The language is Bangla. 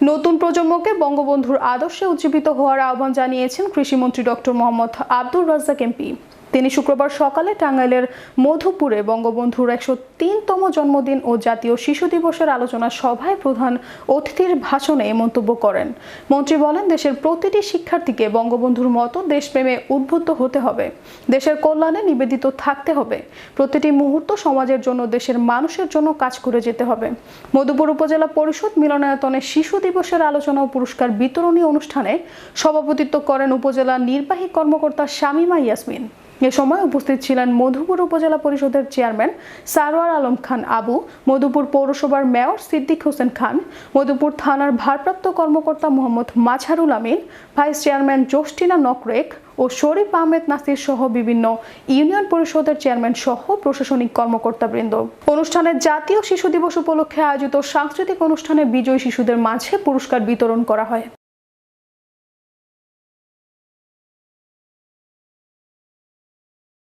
নতুন প্রজন্মকে বঙ্গবন্ধুর আদর্শে উজ্জীবিত হওয়ার আহ্বান জানিয়েছেন কৃষিমন্ত্রী ডক্টর মোহাম্মদ আব্দুর রাজ্জাক এমপি। তিনি শুক্রবার সকালে টাঙ্গাইলের মধুপুরে বঙ্গবন্ধুর একশো তিনতম জন্মদিন ও জাতীয় শিশু দিবসের আলোচনা সভায় প্রধান অতিথির ভাষণে মন্তব্য করেন। মন্ত্রী বলেন, দেশের প্রতিটি শিক্ষার্থীকে বঙ্গবন্ধুর মতো দেশপ্রেমে উদ্বুদ্ধ হতে হবে। দেশের কল্যাণে নিবেদিত থাকতে হবে। প্রতিটি মুহূর্ত সমাজের জন্য, দেশের মানুষের জন্য কাজ করে যেতে হবে। মধুপুর উপজেলা পরিষদ মিলনায়তনে শিশু দিবসের আলোচনা ও পুরস্কার বিতরণী অনুষ্ঠানে সভাপতিত্ব করেন উপজেলা নির্বাহী কর্মকর্তা শামীমা ইয়াসমিন। এ সময় উপস্থিত ছিলেন মধুপুর উপজেলা পরিষদের চেয়ারম্যান সারোয়ার আলম খান আবু, মধুপুর পৌরসভার মেয়র সিদ্দিক হোসেন খান, মধুপুর থানার ভারপ্রাপ্ত কর্মকর্তা মোহাম্মদ মাছারুল আমিন, ভাইস চেয়ারম্যান জোস্টিনা নকরেক ও শরীফ আহমেদ নাসির সহ বিভিন্ন ইউনিয়ন পরিষদের চেয়ারম্যান সহ প্রশাসনিক কর্মকর্তাবৃন্দ। অনুষ্ঠানে জাতীয় শিশু দিবস উপলক্ষে আয়োজিত সাংস্কৃতিক অনুষ্ঠানে বিজয়ী শিশুদের মাঝে পুরস্কার বিতরণ করা হয়।